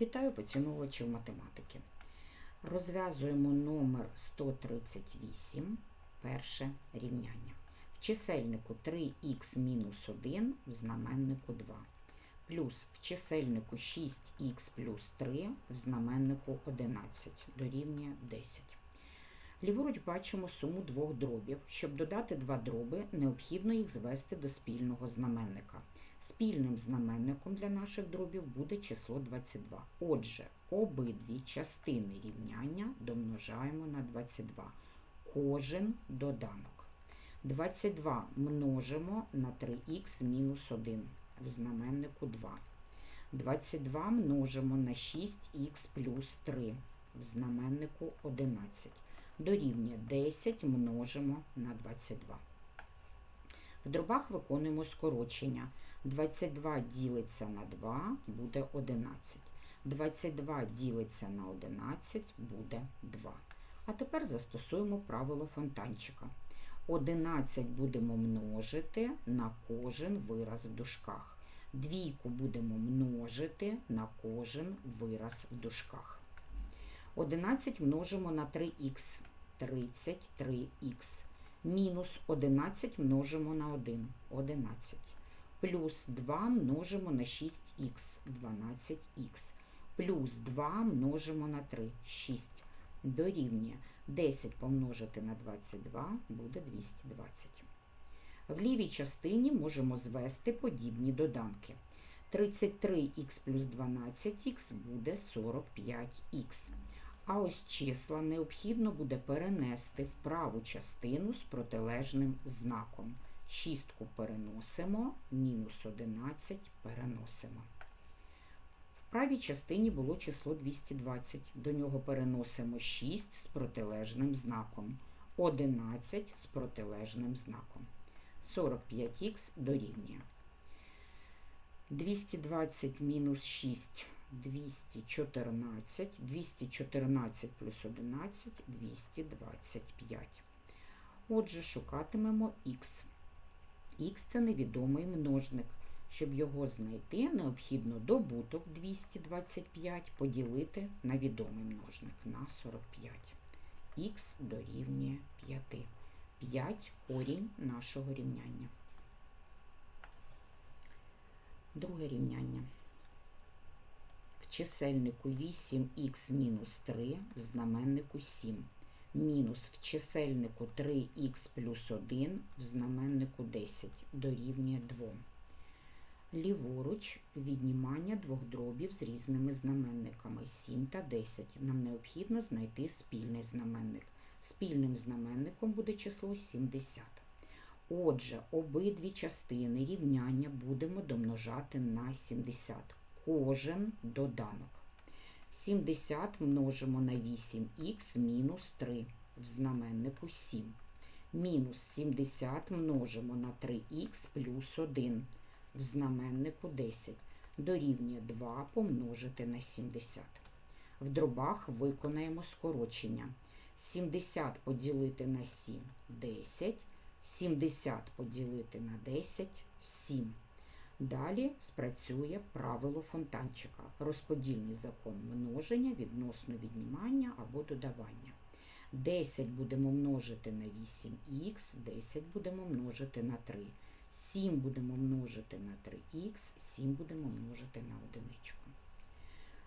Вітаю поціновувачів математики. Розв'язуємо номер 138, перше рівняння. В чисельнику 3х мінус 1 в знаменнику 2. Плюс в чисельнику 6х плюс 3 в знаменнику 11 дорівнює 10. Ліворуч бачимо суму двох дробів. Щоб додати два дроби, необхідно їх звести до спільного знаменника. Спільним знаменником для наших дробів буде число 22. Отже, обидві частини рівняння домножаємо на 22. Кожен доданок. 22 множимо на 3х мінус 1 в знаменнику 2. 22 множимо на 6х плюс 3 в знаменнику 11. Дорівнює 10 множимо на 22. В дробах виконуємо скорочення. 22 ділиться на 2 буде 11. 22 ділиться на 11 буде 2. А тепер застосуємо правило фонтанчика. 11 будемо множити на кожен вираз в дужках. Двійку будемо множити на кожен вираз в дужках. 11 множимо на 3х. 33х. Мінус 11 множимо на 1. 11 плюс 2 множимо на 6х, 12х, плюс 2 множимо на 3, 6. Дорівнює 10 помножити на 22 буде 220. В лівій частині можемо звести подібні доданки. 33х плюс 12х буде 45х. А ось числа необхідно буде перенести в праву частину з протилежним знаком. Шістку переносимо, мінус 11 переносимо. В правій частині було число 220. До нього переносимо 6 з протилежним знаком, 11 з протилежним знаком. 45х дорівнює. 220 мінус 6 214, 214 плюс 11 225. Отже, шукатимемо х. Х це невідомий множник. Щоб його знайти, необхідно добуток 225 поділити на відомий множник на 45. Х дорівнює 5. 5 корінь нашого рівняння. Друге рівняння. В чисельнику 8х мінус 3, в знаменнику 7 мінус в чисельнику 3х плюс 1 в знаменнику 10 дорівнює 2. Ліворуч віднімання двох дробів з різними знаменниками 7 та 10. Нам необхідно знайти спільний знаменник. Спільним знаменником буде число 70. Отже, обидві частини рівняння будемо домножати на 70. Кожен доданок. 70 множимо на 8х мінус 3 в знаменнику 7. Мінус 70 множимо на 3х плюс 1 в знаменнику 10. Дорівнює 2 помножити на 70. В дробах виконаємо скорочення. 70 поділити на 7 10. 70 поділити на 10 7. Далі спрацює правило фонтанчика, розподільний закон множення відносно віднімання або додавання. 10 будемо множити на 8х, 10 будемо множити на 3. 7 будемо множити на 3х, 7 будемо множити на одиничку.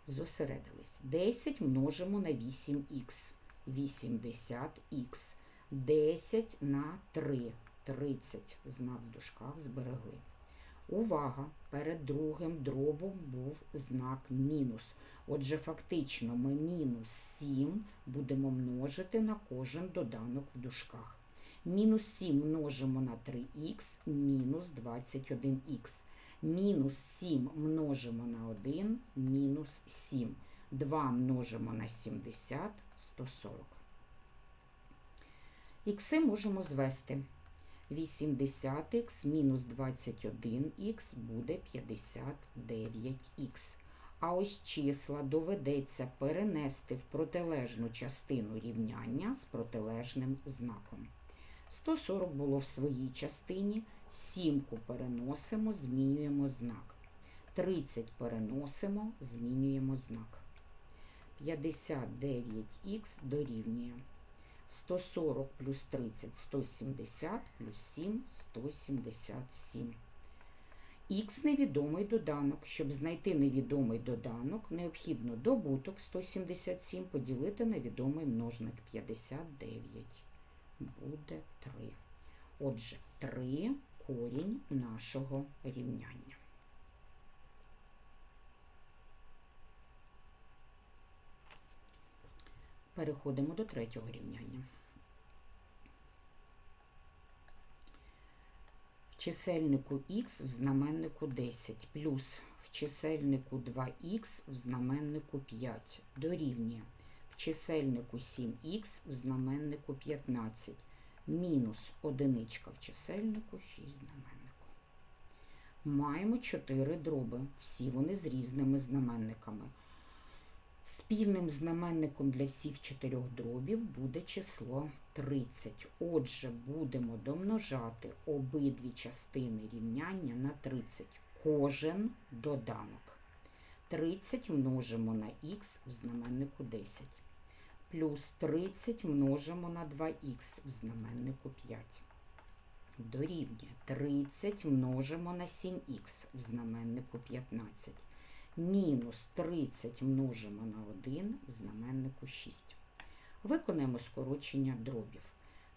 Зосередились. 10 множимо на 8х, 80х. 10 на 3, 30. Знак в дужках зберегли. Увага! Перед другим дробом був знак мінус. Отже, фактично ми мінус 7 будемо множити на кожен доданок в дужках. Мінус 7 множимо на 3х, мінус 21х. Мінус 7 множимо на 1, мінус 7. 2 множимо на 70, 140. Ікси можемо звести. 80х мінус 21х буде 59х. А ось числа доведеться перенести в протилежну частину рівняння з протилежним знаком. 140 було в своїй частині, сімку переносимо, змінюємо знак. 30 переносимо, змінюємо знак. 59х дорівнює 140 плюс 30 170 плюс 7 177. Х невідомий доданок. Щоб знайти невідомий доданок, необхідно добуток 177 поділити на відомий множник 59. Буде 3. Отже, 3 корінь нашого рівняння. Переходимо до третього рівняння. В чисельнику х в знаменнику 10 плюс в чисельнику 2х в знаменнику 5 дорівнює в чисельнику 7х в знаменнику 15 мінус одиничка в чисельнику 6 в знаменнику. Маємо 4 дроби, всі вони з різними знаменниками. Спільним знаменником для всіх чотирьох дробів буде число 30. Отже, будемо домножати обидві частини рівняння на 30. Кожен доданок. 30 множимо на х в знаменнику 10. Плюс 30 множимо на 2х в знаменнику 5. Дорівнює 30 множимо на 7х в знаменнику 15 мінус 30 множимо на 1 в знаменнику 6. Виконаємо скорочення дробів.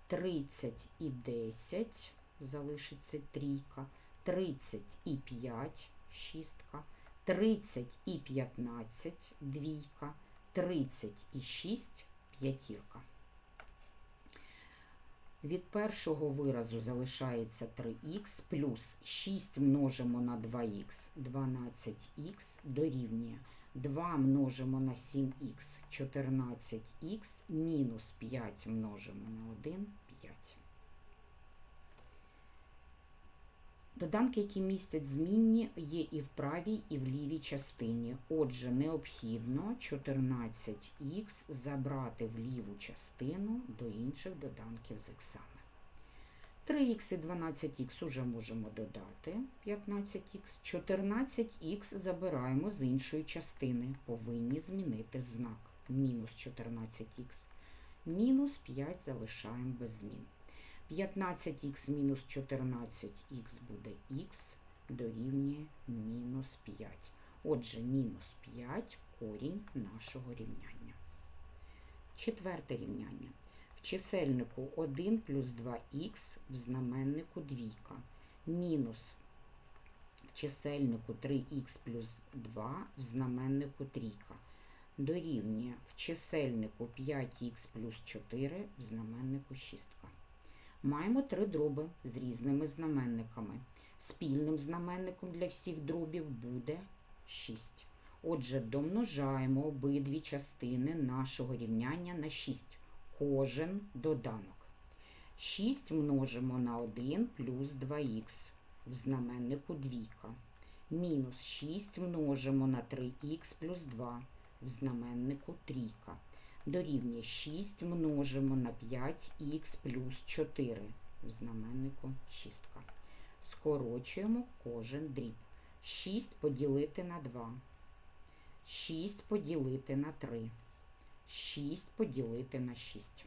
30 і 10 залишиться трійка, 30 і 5 шістка, 30 і 15 двійка, 30 і 6 п'ятірка. Від першого виразу залишається 3х плюс 6 множимо на 2х, 12х дорівнює. 2 множимо на 7х, 14х, мінус 5 множимо на 1, 5. Доданки, які містять змінні, є і в правій, і в лівій частині. Отже, необхідно 14х забрати в ліву частину до інших доданків з іксами. 3х і 12х уже можемо додати 15х. 14х забираємо з іншої частини. Повинні змінити знак. Мінус 14х. Мінус 5 залишаємо без змін. 15х мінус 14х буде х дорівнює мінус 5. Отже, мінус 5 корінь нашого рівняння. Четверте рівняння. В чисельнику 1 плюс 2х в знаменнику двійка. Мінус в чисельнику 3х плюс 2 в знаменнику трійка. Дорівнює в чисельнику 5х плюс 4 в знаменнику шістка. Маємо три дроби з різними знаменниками. Спільним знаменником для всіх дробів буде 6. Отже, домножаємо обидві частини нашого рівняння на 6. Кожен доданок. 6 множимо на 1 плюс 2х в знаменнику двійка. Мінус 6 множимо на 3х плюс 2 в знаменнику трійка дорівнює 6 множимо на 5х плюс 4 в знаменнику 6. Скорочуємо кожен дріб. 6 поділити на 2. 6 поділити на 3. 6 поділити на 6.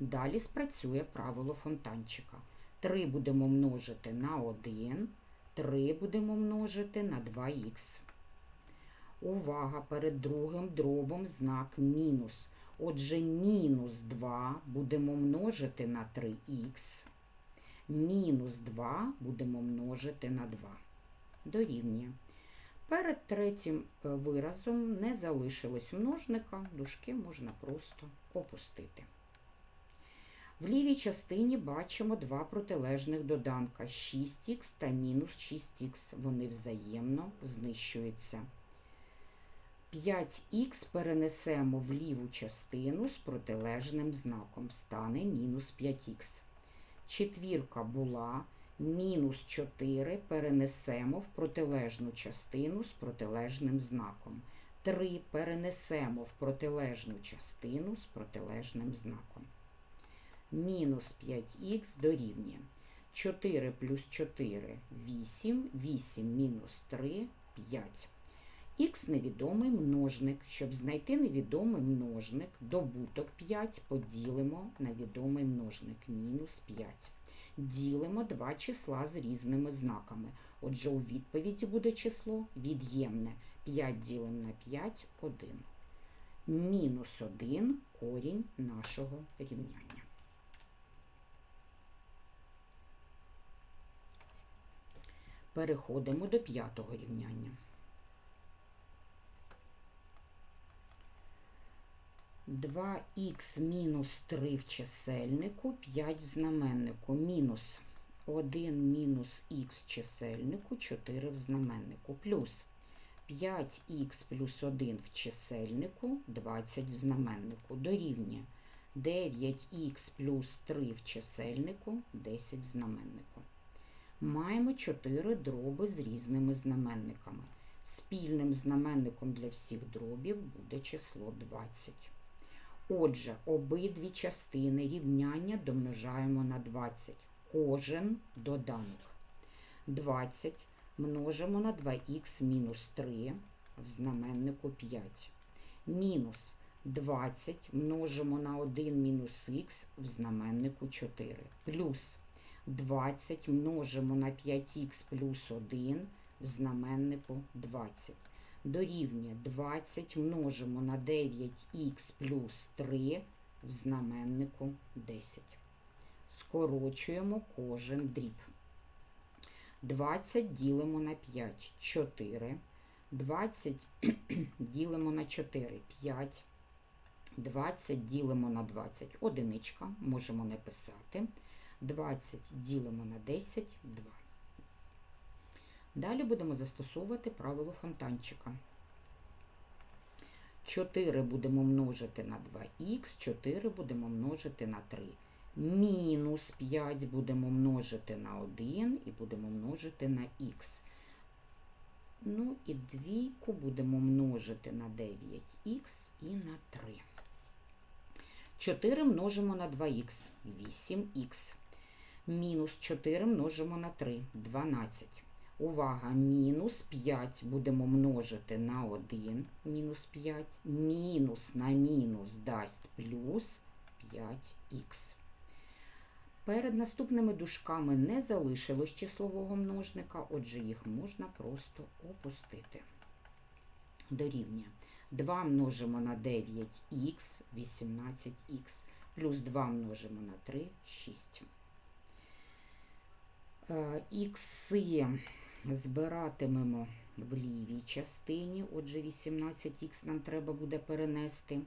Далі спрацює правило фонтанчика. 3 будемо множити на 1, 3 будемо множити на 2х. Увага, перед другим дробом знак мінус. Отже, мінус 2 будемо множити на 3х. Мінус 2 будемо множити на 2. Дорівнює. Перед третім е, виразом не залишилось множника, дужки можна просто опустити. В лівій частині бачимо два протилежних доданка 6х та мінус 6х. Вони взаємно знищуються. 5х перенесемо в ліву частину з протилежним знаком. Стане мінус 5х. Четвірка була, мінус 4 перенесемо в протилежну частину з протилежним знаком. 3 перенесемо в протилежну частину з протилежним знаком. Мінус 5х дорівнює. 4 плюс 4 8, 8 мінус 3 5. Х невідомий множник. Щоб знайти невідомий множник, добуток 5 поділимо на відомий множник мінус 5. Ділимо два числа з різними знаками. Отже, у відповіді буде число від'ємне. 5 ділимо на 5 1. Мінус 1 корінь нашого рівняння. Переходимо до п'ятого рівняння. 2х мінус 3 в чисельнику, 5 в знаменнику, мінус 1 мінус х чисельнику, 4 в знаменнику, плюс 5х плюс 1 в чисельнику, 20 в знаменнику, дорівнює 9х плюс 3 в чисельнику, 10 в знаменнику. Маємо 4 дроби з різними знаменниками. Спільним знаменником для всіх дробів буде число 20. Отже, обидві частини рівняння домножаємо на 20. Кожен доданок. 20 множимо на 2х мінус 3 в знаменнику 5. Мінус 20 множимо на 1 мінус х в знаменнику 4. Плюс 20 множимо на 5х плюс 1 в знаменнику 20 дорівнює 20 множимо на 9х плюс 3 в знаменнику 10. Скорочуємо кожен дріб. 20 ділимо на 5 4. 20 ділимо на 4 5. 20 ділимо на 20 одиничка, можемо не писати. 20 ділимо на 10 2. Далі будемо застосовувати правило фонтанчика. 4 будемо множити на 2х, 4 будемо множити на 3. Мінус 5 будемо множити на 1 і будемо множити на х. Ну і двійку будемо множити на 9х і на 3. 4 множимо на 2х, 8х. Мінус 4 множимо на 3, 12. Увага, мінус 5 будемо множити на 1, мінус 5, мінус на мінус дасть плюс 5х. Перед наступними дужками не залишилось числового множника, отже, їх можна просто опустити. Дорівнює 2 множимо на 9х, 18х, плюс 2 множимо на 3, 6. Ікси збиратимемо в лівій частині, отже, 18х нам треба буде перенести.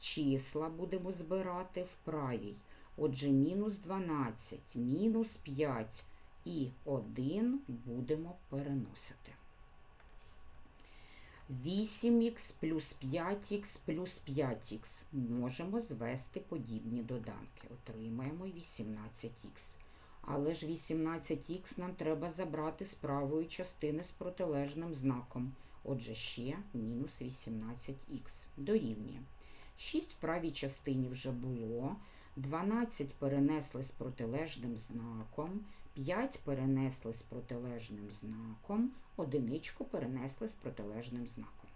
Числа будемо збирати в правій. Отже, мінус 12, мінус 5 і 1 будемо переносити. 8х плюс 5х плюс 5х можемо звести подібні доданки. Отримаємо 18х. Але ж 18х нам треба забрати з правої частини з протилежним знаком. Отже, ще мінус 18х дорівнює. 6 в правій частині вже було. 12 перенесли з протилежним знаком, 5 перенесли з протилежним знаком, одиничку перенесли з протилежним знаком.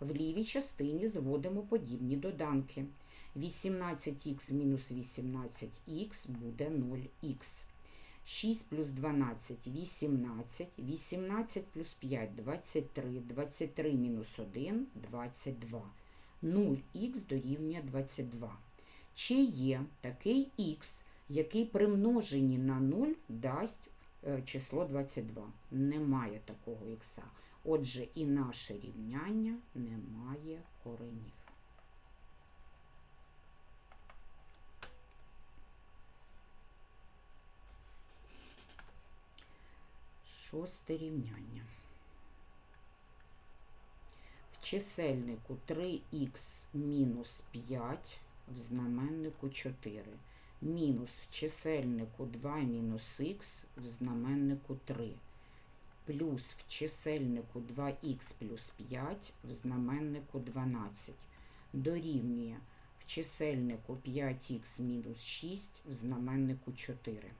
В лівій частині зводимо подібні доданки. 18х мінус 18х буде 0х. 6 плюс 12 18, 18 плюс 5 23, 23 мінус 1 22. 0х дорівнює 22. Чи є такий х, який при множенні на 0 дасть е, число 22? Немає такого х. Отже, і наше рівняння не має коренів. Шосте рівняння. В чисельнику 3х мінус 5, в знаменнику 4. Мінус в чисельнику 2 мінус х, в знаменнику 3. Плюс в чисельнику 2х плюс 5, в знаменнику 12. Дорівнює в чисельнику 5х мінус 6, в знаменнику 4.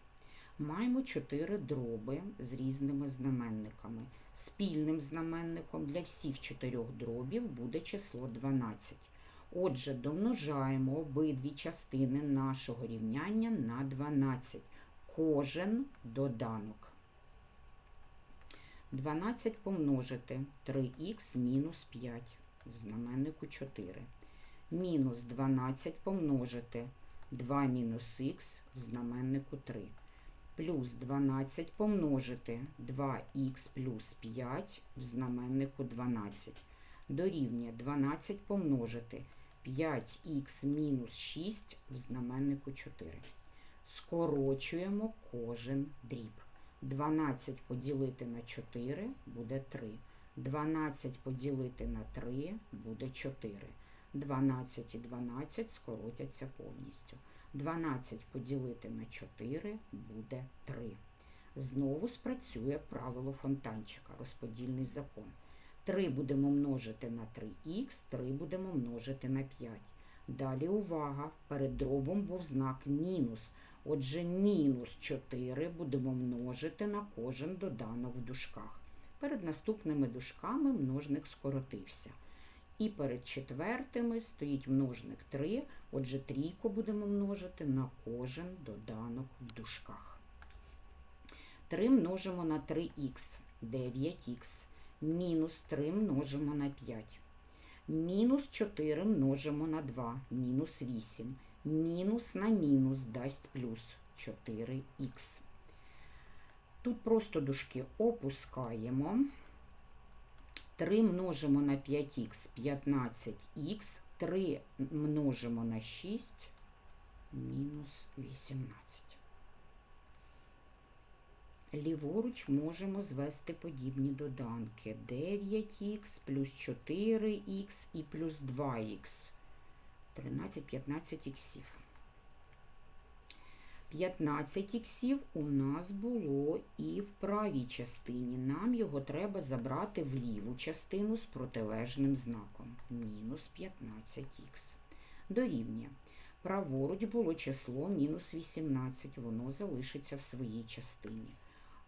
Маємо 4 дроби з різними знаменниками. Спільним знаменником для всіх чотирьох дробів буде число 12. Отже, домножаємо обидві частини нашого рівняння на 12. Кожен доданок. 12 помножити 3х мінус 5 в знаменнику 4. Мінус 12 помножити 2 мінус х в знаменнику 3. Плюс 12 помножити 2х плюс 5 в знаменнику 12. Дорівнює 12 помножити 5х мінус 6 в знаменнику 4. Скорочуємо кожен дріб. 12 поділити на 4 буде 3. 12 поділити на 3 буде 4. 12 і 12 скоротяться повністю. 12 поділити на 4 буде 3. Знову спрацює правило фонтанчика, розподільний закон. 3 будемо множити на 3х, 3 будемо множити на 5. Далі увага, перед дробом був знак мінус. Отже, мінус 4 будемо множити на кожен доданок в дужках. Перед наступними дужками множник скоротився. І перед четвертими стоїть множник 3, отже, трійку будемо множити на кожен доданок в дужках. 3 множимо на 3х, 9х. Мінус 3 множимо на 5. Мінус 4 множимо на 2, мінус 8. Мінус на мінус дасть плюс 4х. Тут просто дужки опускаємо. 3 множимо на 5х, 15х, 3 множимо на 6, мінус 18. Ліворуч можемо звести подібні доданки. 9х плюс 4х і плюс 2х. 13-15 іксів. 15 іксів у нас було і в правій частині. Нам його треба забрати в ліву частину з протилежним знаком. Мінус 15х. Дорівнює. Праворуч було число мінус 18, воно залишиться в своїй частині.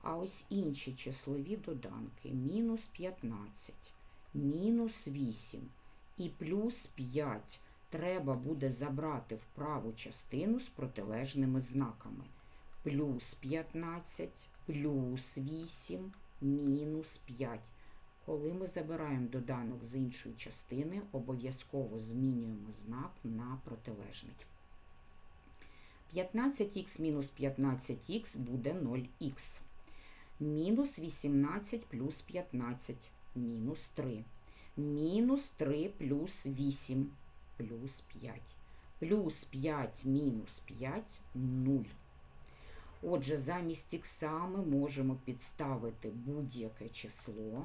А ось інші числові доданки мінус 15, мінус 8 і плюс 5 треба буде забрати в праву частину з протилежними знаками. Плюс 15, плюс 8, мінус 5. Коли ми забираємо доданок з іншої частини, обов'язково змінюємо знак на протилежний. 15х мінус 15х буде 0х. Мінус 18 плюс 15, мінус 3. Мінус 3 плюс 8, плюс 5. Плюс 5 мінус 5 – 0. Отже, замість ікса ми можемо підставити будь-яке число,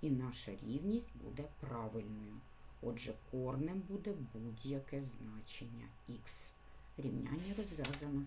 і наша рівність буде правильною. Отже, корнем буде будь-яке значення х. Рівняння розв'язано.